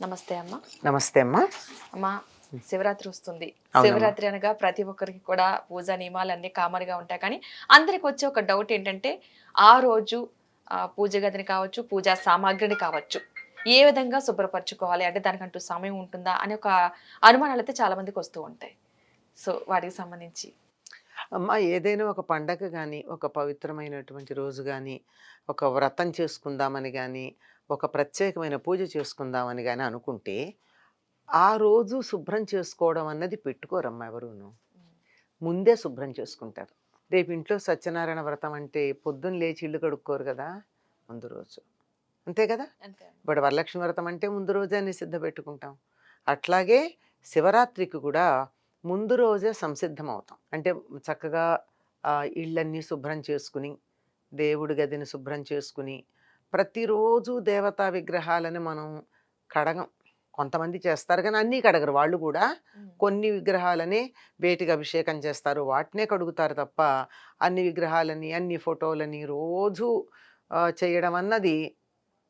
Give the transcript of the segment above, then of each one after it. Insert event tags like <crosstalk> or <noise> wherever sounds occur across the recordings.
నమస్తే అమ్మ. నమస్తే అమ్మా. అమ్మ శివరాత్రి వస్తుంది. శివరాత్రి అనగా ప్రతి ఒక్కరికి కూడా పూజా నియమాలు అన్ని కామన్గా ఉంటాయి. కానీ అందరికి వచ్చే ఒక డౌట్ ఏంటంటే ఆ రోజు పూజ గదిని కావచ్చు పూజా సామాగ్రిని కావచ్చు ఏ విధంగా శుభ్రపరచుకోవాలి? అంటే దానికంటూ సమయం ఉంటుందా? అనే ఒక అనుమానాలు అయితే చాలా మందికి వస్తూ ఉంటాయి. సో వాటికి సంబంధించి. అమ్మా ఏదైనా ఒక పండగ కానీ ఒక పవిత్రమైనటువంటి రోజు కానీ ఒక వ్రతం చేసుకుందామని కానీ ఒక ప్రత్యేకమైన పూజ చేసుకుందామని కానీ అనుకుంటే ఆ రోజు శుభ్రం చేసుకోవడం అన్నది పెట్టుకోరమ్మా ఎవరును. ముందే శుభ్రం చేసుకుంటారు. రేపు ఇంట్లో సత్యనారాయణ వ్రతం అంటే పొద్దున్న లేచి ఇల్లు కడుక్కోరు కదా ముందు రోజు. అంతే కదా? ఇప్పుడు వరలక్ష్మి వ్రతం అంటే ముందు రోజే సిద్ధ పెట్టుకుంటాం. అట్లాగే శివరాత్రికి కూడా ముందు రోజే సంసిద్ధం అవుతాం అంటే చక్కగా ఇళ్ళన్నీ శుభ్రం చేసుకుని దేవుడి గదిని శుభ్రం చేసుకుని ప్రతిరోజు దేవతా విగ్రహాలని మనం కడగం. కొంతమంది చేస్తారు కానీ అన్నీ కడగరు. వాళ్ళు కూడా కొన్ని విగ్రహాలని వేటికి అభిషేకం చేస్తారు. వాటినే కడుగుతారు తప్ప అన్ని విగ్రహాలని అన్ని ఫోటోలని రోజు చేయడం అన్నది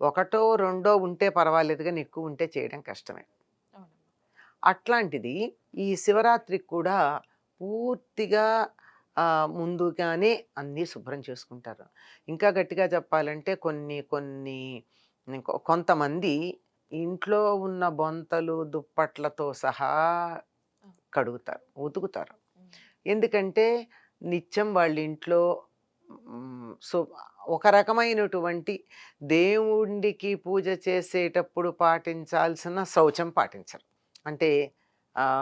ఒకటో రెండో ఉంటే పర్వాలేదు కానీ ఎక్కువ ఉంటే చేయడం కష్టమే. అట్లాంటిది ఈ శివరాత్రికి కూడా పూర్తిగా ముందుగానే అన్నీ శుభ్రం చేసుకుంటారు. ఇంకా గట్టిగా చెప్పాలంటే కొన్ని కొన్ని కొంతమంది ఇంట్లో ఉన్న బొంతలు దుప్పట్లతో సహా కడుగుతారు ఉతుకుతారు. ఎందుకంటే నిత్యం వాళ్ళ ఇంట్లో సో ఒక రకమైనటువంటి దేవుడికి పూజ చేసేటప్పుడు పాటించాల్సిన శౌచం పాటించరు. అంటే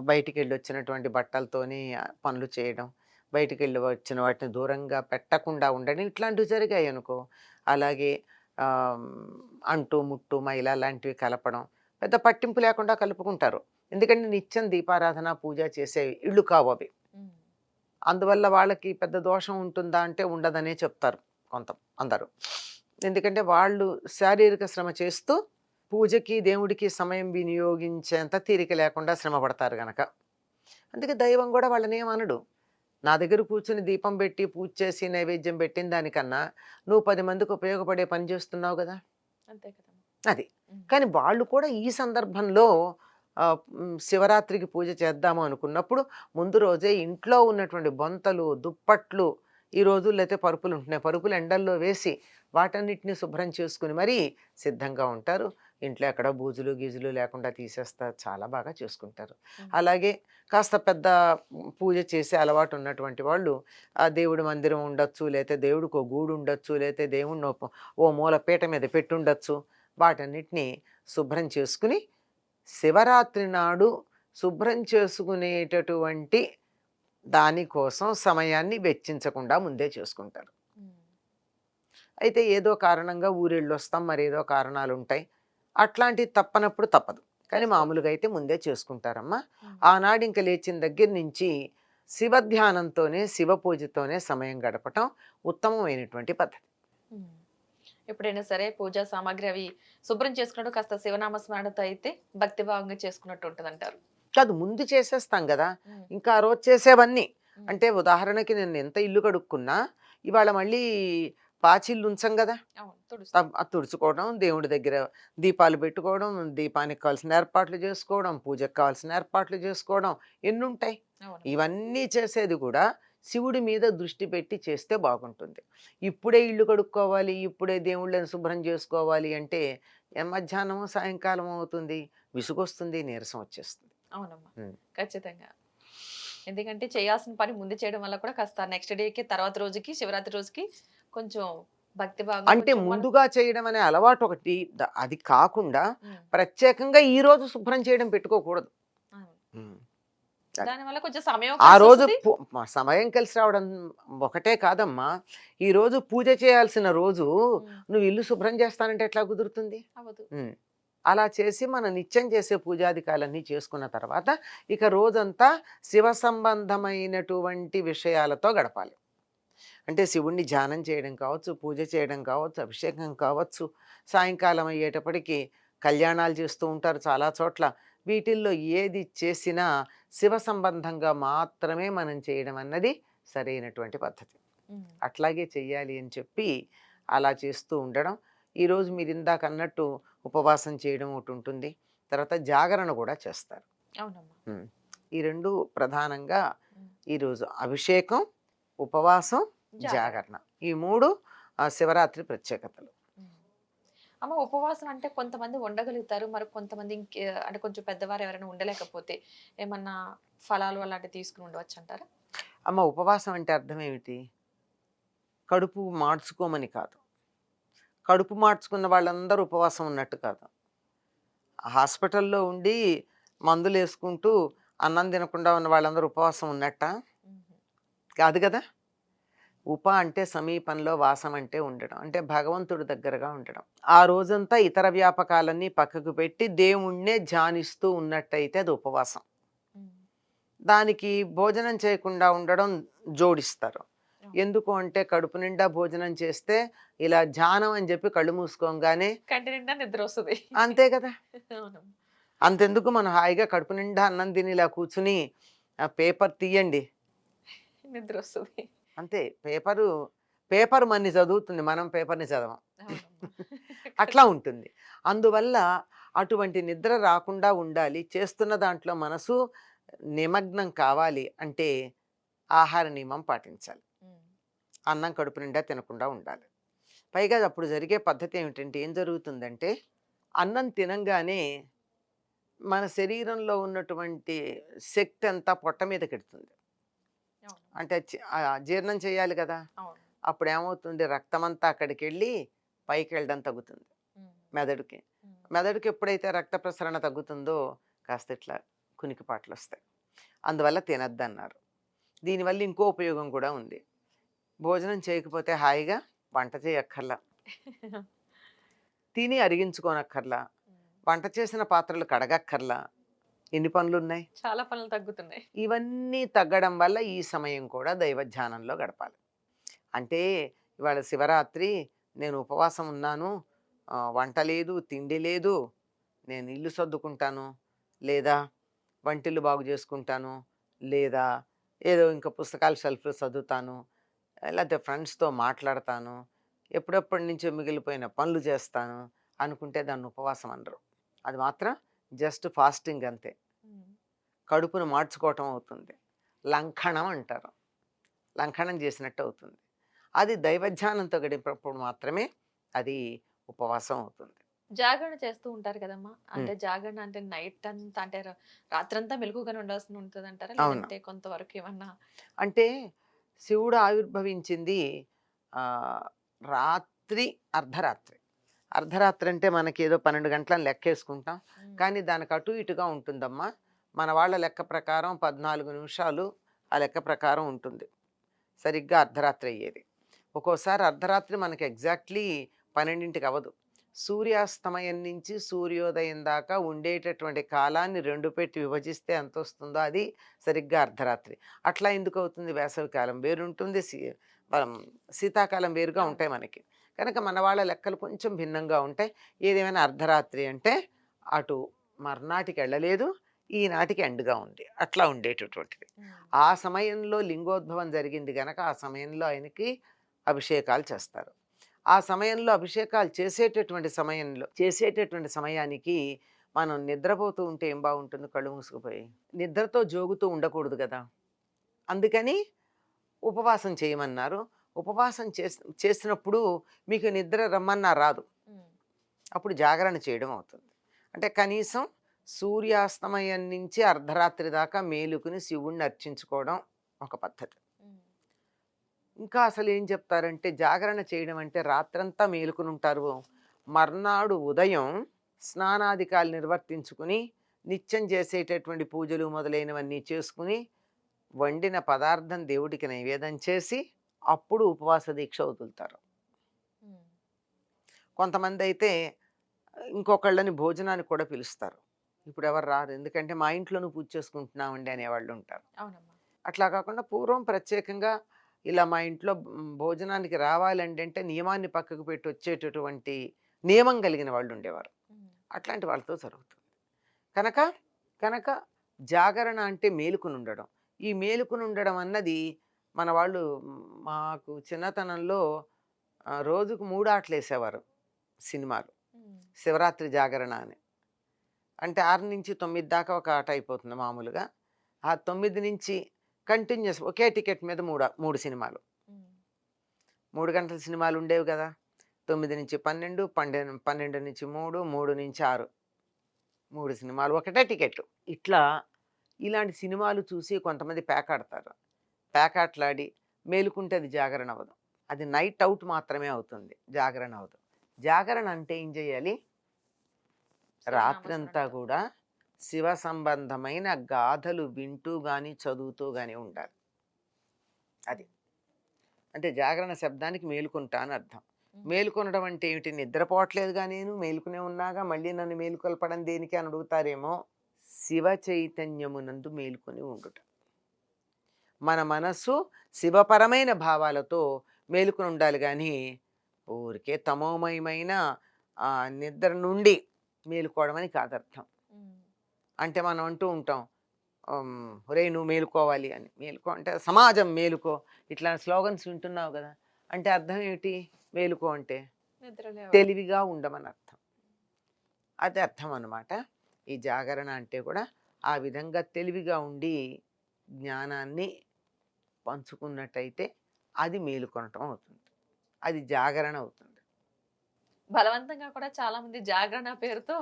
బయటికి వెళ్ళి వచ్చినటువంటి బట్టలతోని పనులు చేయడం బయటికి వెళ్ళి వచ్చిన వాటిని దూరంగా పెట్టకుండా ఉండడం. ఇట్లాంటివి జరిగాయి అనుకో. అలాగే అంటు ముట్టు మైల లాంటివి కలపడం పెద్ద పట్టింపు లేకుండా కలుపుకుంటారు. ఎందుకంటే నిత్యం దీపారాధన పూజ చేసే ఇళ్ళు కావు అవి. అందువల్ల వాళ్ళకి పెద్ద దోషం ఉంటుందా అంటే ఉండదనే చెప్తారు కొంత అందరూ. ఎందుకంటే వాళ్ళు శారీరక శ్రమ చేస్తూ పూజకి దేవుడికి సమయం వినియోగించేంత తీరిక లేకుండా శ్రమ పడతారు గనక. అందుకే దైవం కూడా వాళ్ళని ఏమనడు నా దగ్గర కూర్చుని దీపం పెట్టి పూజ చేసి నైవేద్యం పెట్టిన దానికన్నా నువ్వు పది మందికి ఉపయోగపడే పని చేస్తున్నావు కదా? అంతే కదమ్మా అది. కానీ వాళ్ళు కూడా ఈ సందర్భంలో శివరాత్రికి పూజ చేద్దాము అనుకున్నప్పుడు ముందు రోజే ఇంట్లో ఉన్నటువంటి బొంతలు దుప్పట్లు ఈ రోజుల్లో అయితే పరుపులు ఉంటున్నాయి. పరుపులు ఎండల్లో వేసి వాటన్నిటిని శుభ్రం చేసుకుని మరీ సిద్ధంగా ఉంటారు. ఇంట్లో ఎక్కడ బూజులు గీజులు లేకుండా తీసేస్తారు చాలా బాగా చేసుకుంటారు. అలాగే కాస్త పెద్ద పూజ చేసే అలవాటు ఉన్నటువంటి వాళ్ళు ఆ దేవుడి మందిరం ఉండొచ్చు లేకపోతే దేవుడికి ఓ గూడు ఉండొచ్చు లేకపోతే దేవుడిని ఓ- మూల పీట మీద పెట్టుండొచ్చు వాటన్నిటిని శుభ్రం చేసుకుని శివరాత్రి నాడు శుభ్రం చేసుకునేటటువంటి దానికోసం సమయాన్ని వెచ్చించకుండా ముందే చేసుకుంటారు. అయితే ఏదో కారణంగా ఊరెళ్ళి వస్తాం మరి ఏదో కారణాలు ఉంటాయి అట్లాంటివి తప్పనప్పుడు తప్పదు. కానీ మామూలుగా అయితే ముందే చేసుకుంటారమ్మా. ఆనాడు ఇంక లేచిన దగ్గర నుంచి శివ ధ్యానంతోనే శివ పూజతోనే సమయం గడపటం ఉత్తమమైనటువంటి పద్ధతి. ఎప్పుడైనా సరే పూజా సామాగ్రి అవి శుభ్రం చేసుకున్నట్టు కాస్త శివనామ స్మరణతో అయితే భక్తి భావంగా చేసుకున్నట్టు ఉంటుంది అంటారు కాదు ముందు చేసేస్తాం కదా. ఇంకా ఆ రోజు చేసేవన్నీ. అంటే ఉదాహరణకి నేను ఎంత ఇల్లు కడుక్కున్నా ఇవాళ మళ్ళీ పాచిళ్ళు ఉంచం కదా తుడుచుకోవడం దేవుడి దగ్గర దీపాలు పెట్టుకోవడం దీపానికి కావాల్సిన ఏర్పాట్లు చేసుకోవడం పూజకు కావాల్సిన ఏర్పాట్లు చేసుకోవడం ఎన్ని ఉంటాయి అవును ఇవన్నీ చేసేది కూడా శివుడి మీద దృష్టి పెట్టి చేస్తే బాగుంటుంది. ఇప్పుడే ఇల్లు కడుక్కోవాలి ఇప్పుడే దేవుళ్ళని శుభ్రం చేసుకోవాలి అంటే ఏ మధ్యాహ్నం సాయంకాలం అవుతుంది. విసుగొస్తుంది నీరసం వచ్చేస్తుంది. అవునమ్మా. ఖచ్చితంగా. ఎందుకంటే చేయాల్సిన పని ముందు చేయడం వల్ల కూడా కాస్త నెక్స్ట్ డేకి తర్వాత రోజుకి శివరాత్రి రోజుకి కొంచెం భక్తి భాగం అంటే ముందుగా చేయడం అనే అలవాటు ఒకటి అది కాకుండా ప్రత్యేకంగా ఈ రోజు శుభ్రం చేయడం పెట్టుకోకూడదు. కొంచెం సమయం ఆ రోజు సమయం కలిసి రావడం ఒకటే కాదమ్మా. ఈ రోజు పూజ చేయాల్సిన రోజు. నువ్వు ఇల్లు శుభ్రం చేస్తానంటే ఎట్లా కుదురుతుంది. అలా చేసి మనం నిత్యం చేసే పూజాధికాలన్నీ చేసుకున్న తర్వాత ఇక రోజంతా శివ సంబంధమైనటువంటి విషయాలతో గడపాలి. అంటే శివుణ్ణి ధ్యానం చేయడం కావచ్చు పూజ చేయడం కావచ్చు అభిషేకం కావచ్చు సాయంకాలం అయ్యేటప్పటికి కళ్యాణాలు చేస్తూ ఉంటారు చాలా చోట్ల. వీటిల్లో ఏది చేసినా శివ సంబంధంగా మాత్రమే మనం చేయడం అన్నది సరైనటువంటి పద్ధతి. అట్లాగే చెయ్యాలి అని చెప్పి అలా చేస్తూ ఉండడం. ఈరోజు మీరు ఇందాక అన్నట్టు ఉపవాసం చేయడం ఒకటి ఉంటుంది. తర్వాత జాగరణ కూడా చేస్తారు. అవునమ్మా. ఈ రెండు ప్రధానంగా. ఈరోజు అభిషేకం ఉపవాసం జాగరణ ఈ మూడు శివరాత్రి ప్రత్యేకతలు. అమ్మ ఉపవాసం అంటే కొంతమంది ఉండగలుగుతారు. మరి కొంతమంది అంటే కొంచెం పెద్దవారు ఎవరైనా ఉండలేకపోతే ఏమన్నా ఫలాలు అలాంటివి తీసుకుని ఉండవచ్చు అంటారా? అమ్మ ఉపవాసం అంటే అర్థం ఏమిటి? కడుపు మార్చుకోమని కాదు. కడుపు మార్చుకున్న వాళ్ళందరూ ఉపవాసం ఉన్నట్టు కాదు. హాస్పిటల్లో ఉండి మందులు వేసుకుంటూ అన్నం తినకుండా ఉన్న వాళ్ళందరూ ఉపవాసం ఉన్నట్ట? కాదు కదా? ఉప అంటే సమీపంలో వాసం అంటే ఉండడం అంటే భగవంతుడి దగ్గరగా ఉండడం. ఆ రోజంతా ఇతర వ్యాపకాలన్నీ పక్కకు పెట్టి దేవుణ్ణే ధ్యానిస్తూ ఉన్నట్టయితే అది ఉపవాసం. దానికి భోజనం చేయకుండా ఉండడం జోడిస్తారు. ఎందుకు అంటే కడుపు నిండా భోజనం చేస్తే ఇలా ధ్యానం అని చెప్పి కళ్ళు మూసుకోగానే కంటి నిండా నిద్ర వస్తుంది. అంతే కదా. అంతెందుకు మనం హాయిగా కడుపు నిండా అన్నం తిని ఇలా కూర్చుని ఆ పేపర్ తీయండి. నిద్ర వస్తుంది. అంతే పేపరు పేపర్ మన్ని చదువుతుంది మనం పేపర్ని చదవం. <laughs> <laughs> అట్లా ఉంటుంది అందువల్ల అటువంటి నిద్ర రాకుండా ఉండాలి చేస్తున్న దాంట్లో మనసు నిమగ్నం కావాలి అంటే ఆహార నియమం పాటించాలి. అన్నం కడుపు నిండా తినకుండా ఉండాలి పైగా అప్పుడు జరిగే పద్ధతి ఏమిటంటే ఏం జరుగుతుందంటే అన్నం తినంగానే మన శరీరంలో ఉన్నటువంటి శక్తి అంతా పొట్ట మీద కెడుతుంది. అంటే జీర్ణం చేయాలి కదా. అప్పుడు ఏమవుతుంది రక్తం అంతా అక్కడికి వెళ్ళి పైకి వెళ్ళడం తగ్గుతుంది. మెదడుకి. మెదడుకి ఎప్పుడైతే రక్త ప్రసరణ తగ్గుతుందో కాస్త ఇట్లా కునికిపాట్లు వస్తాయి అందువల్ల తినద్దన్నారు. దీనివల్ల ఇంకో ఉపయోగం కూడా ఉంది. భోజనం చేయకపోతే హాయిగా వంట చేయక్కర్లా. <laughs> తిని అరిగించుకోనక్కర్లా. వంట చేసిన పాత్రలు కడగక్కర్లా. ఎన్ని పనులు ఉన్నాయి చాలా పనులు తగ్గుతున్నాయి. ఇవన్నీ తగ్గడం వల్ల ఈ సమయం కూడా దైవ ధ్యానంలో గడపాలి. అంటే ఇవాళ శివరాత్రి నేను ఉపవాసం ఉన్నాను వంట లేదు తిండి లేదు నేను ఇల్లు సర్దుకుంటాను లేదా వంటిల్లు బాగు చేసుకుంటాను లేదా ఏదో ఇంకా పుస్తకాలు షెల్ఫ్లో చదువుతాను లేకపోతే ఫ్రెండ్స్తో మాట్లాడతాను ఎప్పుడెప్పటి నుంచో మిగిలిపోయిన పనులు చేస్తాను అనుకుంటే దాన్ని ఉపవాసం అనరు. అది మాత్రం జస్ట్ ఫాస్టింగ్ అంతే. కడుపును మార్చుకోవటం అవుతుంది. లంఘనం అంటారు. లంఘనం చేసినట్టు అవుతుంది. అది దైవధ్యానంతో గడిపినప్పుడు మాత్రమే అది ఉపవాసం అవుతుంది. జాగరణ చేస్తూ ఉంటారు కదమ్మా. అంటే జాగరణ అంటే నైట్ అంతా అంటే రాత్రంతా మెలకుగానే ఉండాల్సి ఉంటుంది అంటారా. లేదంటే కొంతవరకు ఏమన్నా అంటే శివుడు ఆవిర్భవించింది ఆ, రాత్రి అర్ధరాత్రి. అర్ధరాత్రి అంటే మనకి ఏదో పన్నెండు గంటలను లెక్కేసుకుంటాం. కానీ దానికి అటు ఇటుగా ఉంటుందమ్మా. మన వాళ్ళ లెక్క ప్రకారం పద్నాలుగు నిమిషాలు ఆ లెక్క ప్రకారం ఉంటుంది. సరిగ్గా అర్ధరాత్రి అయ్యేది. ఒక్కోసారి అర్ధరాత్రి మనకి ఎగ్జాక్ట్లీ పన్నెండింటికి అవ్వదు. సూర్యాస్తమయం నుంచి సూర్యోదయం దాకా ఉండేటటువంటి కాలాన్ని రెండు పెట్టి విభజిస్తే ఎంత వస్తుందో అది సరిగ్గా అర్ధరాత్రి. అట్లా ఎందుకు అవుతుంది వేసవి కాలం వేరుంటుంది శీ- శీతాకాలం వేరుగా. ఉంటాయి మనకి. కనుక మన వాళ్ళ లెక్కలు కొంచెం భిన్నంగా ఉంటాయి. ఏదేమైనా అర్ధరాత్రి అంటే అటు మర్నాటికి వెళ్ళలేదు ఈనాటికి ఎండుగా ఉంది. అట్లా ఉండేటటువంటిది. ఆ సమయంలో లింగోద్భవం జరిగింది గనక ఆ సమయంలో ఆయనకి అభిషేకాలు చేస్తారు. ఆ సమయంలో అభిషేకాలు చేసేటటువంటి సమయంలో చేసేటటువంటి సమయానికి మనం నిద్రపోతూ ఉంటే ఏం బాగుంటుంది కళ్ళు మూసుకుపోయి? నిద్రతో జోగుతూ ఉండకూడదు కదా! అందుకని ఉపవాసం చేయమన్నారు. ఉపవాసం చేసి చేసినప్పుడు మీకు నిద్ర రమ్మన్నా రాదు. అప్పుడు జాగరణ చేయడం అవుతుంది అంటే కనీసం సూర్యాస్తమయం నుంచి అర్ధరాత్రి దాకా మేలుకుని శివుణ్ణి అర్చించుకోవడం ఒక పద్ధతి. ఇంకా అసలు ఏం చెప్తారంటే జాగరణ చేయడం అంటే రాత్రంతా మేలుకుని ఉంటారు మర్నాడు ఉదయం స్నానాధికాలు నిర్వర్తించుకుని నిత్యం చేసేటటువంటి పూజలు మొదలైనవన్నీ చేసుకుని వండిన పదార్థం దేవుడికి నైవేద్యం చేసి అప్పుడు ఉపవాస దీక్ష వదులుతారు. కొంతమంది అయితే ఇంకొకళ్ళని భోజనానికి కూడా పిలుస్తారు. ఇప్పుడు ఎవరు రారు. ఎందుకంటే మా ఇంట్లోనూ పూజ చేసుకుంటున్నామండి అనేవాళ్ళు ఉంటారు. అట్లా కాకుండా పూర్వం ప్రత్యేకంగా ఇలా మా ఇంట్లో భోజనానికి రావాలండి అంటే నియమాన్ని పక్కకు పెట్టి వచ్చేటటువంటి నియమం కలిగిన వాళ్ళు ఉండేవారు. అట్లాంటి వాళ్ళతో జరుగుతుంది. కనుక కనుక జాగరణ అంటే మేలుకుని ఉండడం. ఈ మేలుకుని ఉండడం అన్నది మన వాళ్ళు మాకు చిన్నతనంలో రోజుకు మూడు ఆటలు వేసేవారు సినిమాలు. శివరాత్రి జాగరణ అని. అంటే ఆరు నుంచి తొమ్మిది దాకా ఒక ఆట అయిపోతుంది మామూలుగా. ఆ తొమ్మిది నుంచి కంటిన్యూస్ ఒకే టికెట్ మీద మూడు మూడు సినిమాలు. మూడు గంటల సినిమాలు ఉండేవి కదా! తొమ్మిది నుంచి పన్నెండు పన్నెండు పన్నెండు నుంచి మూడు మూడు నుంచి ఆరు. మూడు సినిమాలు ఒకటే టికెట్. ఇట్లా ఇలాంటి సినిమాలు చూసి కొంతమంది పేకాడతారు. పేకాట్లాడి మేలుకుంటే అది జాగరణ అవ్వదు అది నైట్ అవుట్ మాత్రమే అవుతుంది జాగరణ అవ్వదు జాగరణ అంటే ఏం చేయాలి రాత్రంతా. కూడా శివ సంబంధమైన గాథలు వింటూ కానీ చదువుతూ కానీ ఉండాలి. అది. అంటే జాగరణ శబ్దానికి మేలుకుంటా అని అర్థం. మేలుకొనడం అంటే ఏమిటి? నిద్రపోవట్లేదుగా నేను మేలుకునే ఉన్నాగా మళ్ళీ నన్ను మేలుకొల్పడం దేనికి అని అడుగుతారేమో? శివ చైతన్యమునందు మేలుకొని ఉండుట. మన మనస్సు శివపరమైన భావాలతో మేలుకొని ఉండాలి కానీ ఊరికే తమోమయమైన ఆ, నిద్ర నుండి మేలుకోవడం అని కాదర్థం. అంటే మనం అంటూ ఉంటాం ఒరే నువ్వు మేలుకోవాలి అని. మేలుకో అంటే సమాజం మేలుకో. ఇట్లా స్లోగన్స్ వింటున్నావు కదా అంటే అర్థం ఏమిటి? మేలుకో అంటే. తెలివిగా ఉండమని అర్థం అది అర్థం అన్నమాట. ఈ జాగరణ అంటే కూడా ఆ విధంగా తెలివిగా ఉండి జ్ఞానాన్ని పంచుకున్నట్టయితే అది మేలుకొనటం అవుతుంది అది జాగరణ అవుతుంది బలవంతంగా కూడా చాలా మంది జాగరణ పేరుతో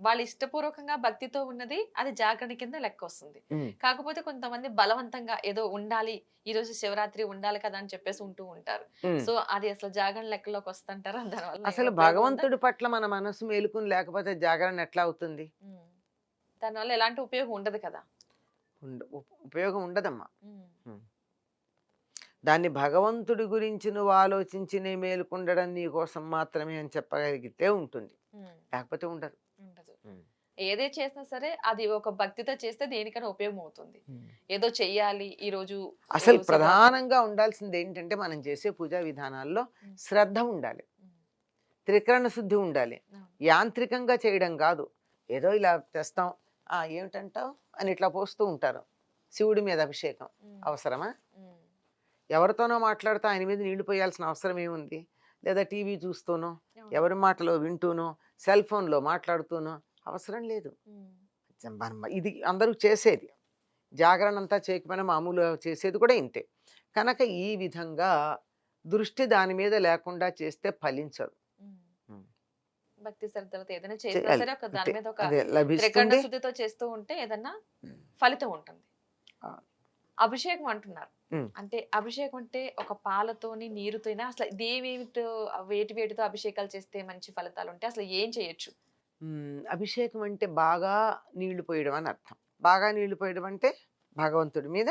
వాళ్ళు ఇష్టపూర్వకంగా భక్తితో ఉన్నది అది జాగరణ కింద లెక్క వస్తుంది. కాకపోతే కొంతమంది బలవంతంగా ఏదో ఉండాలి ఈ రోజు శివరాత్రి ఉండాలి కదా అని చెప్పేసి ఉంటూ ఉంటారు. సో అది అసలు జాగరణ లెక్కలోకి వస్తుంటారా దానివల్ల అసలు? భగవంతుడి పట్ల మన మనసు మేలుకుని లేకపోతే జాగరణ ఎట్లా అవుతుంది. దానివల్ల ఎలాంటి ఉపయోగం ఉండదు కదా ఉపయోగం ఉండదమ్మా. దాన్ని భగవంతుడి గురించి నువ్వు ఆలోచించి నీ మేలుకుండడం నీ కోసం మాత్రమే అని చెప్పగలిగితే ఉంటుంది. లేకపోతే ఉండదు. ఏదే చేసినా సరే అది ఒక భక్తితో చేస్తే దేనికైనా ఉపయోగం అవుతుంది ఏదో చెయ్యాలి ఈ రోజు అసలు. ప్రధానంగా ఉండాల్సింది ఏంటంటే మనం చేసే పూజా విధానాల్లో. శ్రద్ధ ఉండాలి. త్రికరణ శుద్ధి ఉండాలి. యాంత్రికంగా చేయడం కాదు ఏదో ఇలా తెస్తాం ఆ ఏమిటంటావు? అని ఇట్లా పోస్తూ ఉంటారు. శివుడి మీద అభిషేకం. అవసరమా. ఎవరితోనో మాట్లాడుతూ ఆయన మీద నీళ్ళు పోయాల్సిన అవసరం ఏముంది? లేదా టీవీ చూస్తూనో. ఎవరి మాటలో వింటూనో సెల్ ఫోన్లో మాట్లాడుతూనో అవసరం లేదు. ఇది అందరూ చేసేది. జాగరణ అంతా చేయకపోయినా మామూలుగా చేసేది కూడా ఇంతే. కనుక ఈ విధంగా దృష్టి దాని మీద లేకుండా చేస్తే ఫలించదు. భక్తి శ్రద్ధలతో ఏదైనా చేసినా చేయాలి. సరే ఒక దాని. మీద ఒక త్రికరణ శుద్ధితో చేస్తూ ఉంటే ఏదన్నా. ఫలితం ఉంటుంది. అభిషేకం అంటున్నారు. అంటే అభిషేకం అంటే ఒక పాలతోని నీరుతోనే అసలు దేవేమితో వేటి వేటితో అభిషేకాలు చేస్తే మంచి ఫలితాలు ఉంటాయి అసలు ఏం చేయొచ్చు అభిషేకం అంటే బాగా నీళ్ళు పోయడం అని అర్థం బాగా నీళ్ళు పోయడం అంటే భగవంతుడి మీద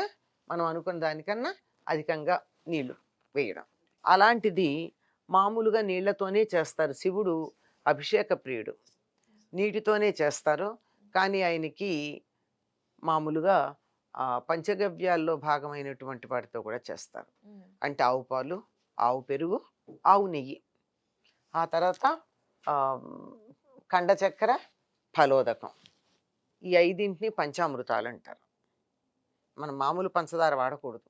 మనం అనుకున్న దానికన్నా అధికంగా నీళ్ళు వేయడం అలాంటిది మామూలుగా నీళ్ళతోనే చేస్తారు శివుడు అభిషేక ప్రియుడు. నీటితోనే చేస్తారు. కానీ ఆయనకి మామూలుగా పంచగవ్యాల్లో భాగమైనటువంటి వాటితో కూడా చేస్తారు. అంటే ఆవు పాలు ఆవు పెరుగు ఆవు నెయ్యి. ఆ తర్వాత కండ చక్కెర ఫలోదకం. ఈ ఐదింటిని పంచామృతాలు అంటారు మనం మామూలు పంచదార వాడకూడదు.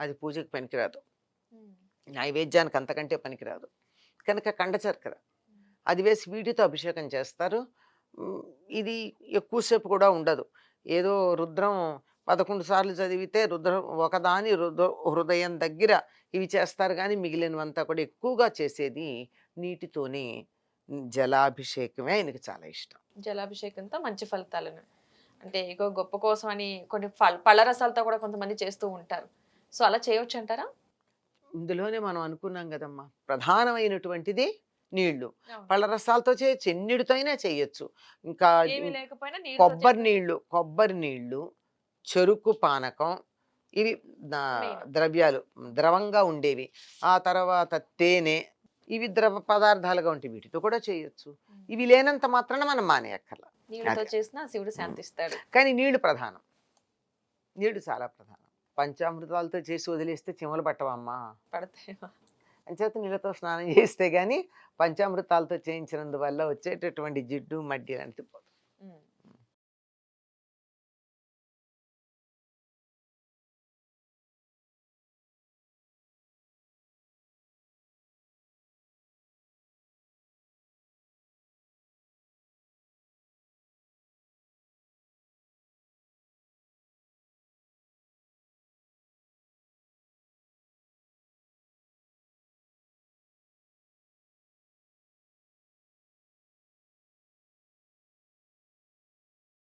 అది పూజకి పనికిరాదు. నైవేద్యానికి అంతకంటే పనికిరాదు. కనుక కండ చక్కెర అది వేసి వీటితో అభిషేకం చేస్తారు. ఇది ఎక్కువసేపు కూడా ఉండదు. ఏదో రుద్రం పదకొండు సార్లు చదివితే రుద్రం ఒకదాని రుద్ర హృదయం దగ్గర ఇవి చేస్తారు కానీ మిగిలినవంతా కూడా ఎక్కువగా చేసేది నీటితోనే. జలాభిషేకమే ఆయనకి చాలా ఇష్టం. జలాభిషేకంతో మంచి ఫలితాలను. అంటే ఇగో గొప్ప కోసం అని కొన్ని ఫల పళ్ళ రసాలతో కూడా కొంతమంది చేస్తూ ఉంటారు. సో అలా చేయొచ్చు అంటారా ఇందులోనే మనం అనుకున్నాం కదమ్మా. ప్రధానమైనటువంటిది నీళ్ళు. పళ్ళ రసాలతో చేయొచ్చు ఎన్నిటితో అయినా చేయొచ్చు ఇంకా కొబ్బరి నీళ్ళు కొబ్బరి నీళ్ళు చెరుకు పానకం ఇవి. ద్రవ్యాలు ద్రవంగా ఉండేవి. ఆ తర్వాత తేనె ఇవి ద్రవ పదార్థాలుగా ఉంటాయి వీటితో కూడా చేయొచ్చు. ఇవి లేనంత మాత్రాన మనం మానేయక్కర్ల. నీళ్ళతో. చేసినా శివుడు శాంతిస్తాడు. కానీ నీళ్ళు ప్రధానం. నీళ్ళు చాలా ప్రధానం. పంచామృతాలతో చేసి వదిలేస్తే చిమలు పట్టవమ్మా. పడతాయి అంచేత నీళ్ళతో స్నానం చేస్తే కానీ పంచామృతాలతో చేయించినందువల్ల వచ్చేటటువంటి జిడ్డు మడ్డి లాంటిది పోతుంది.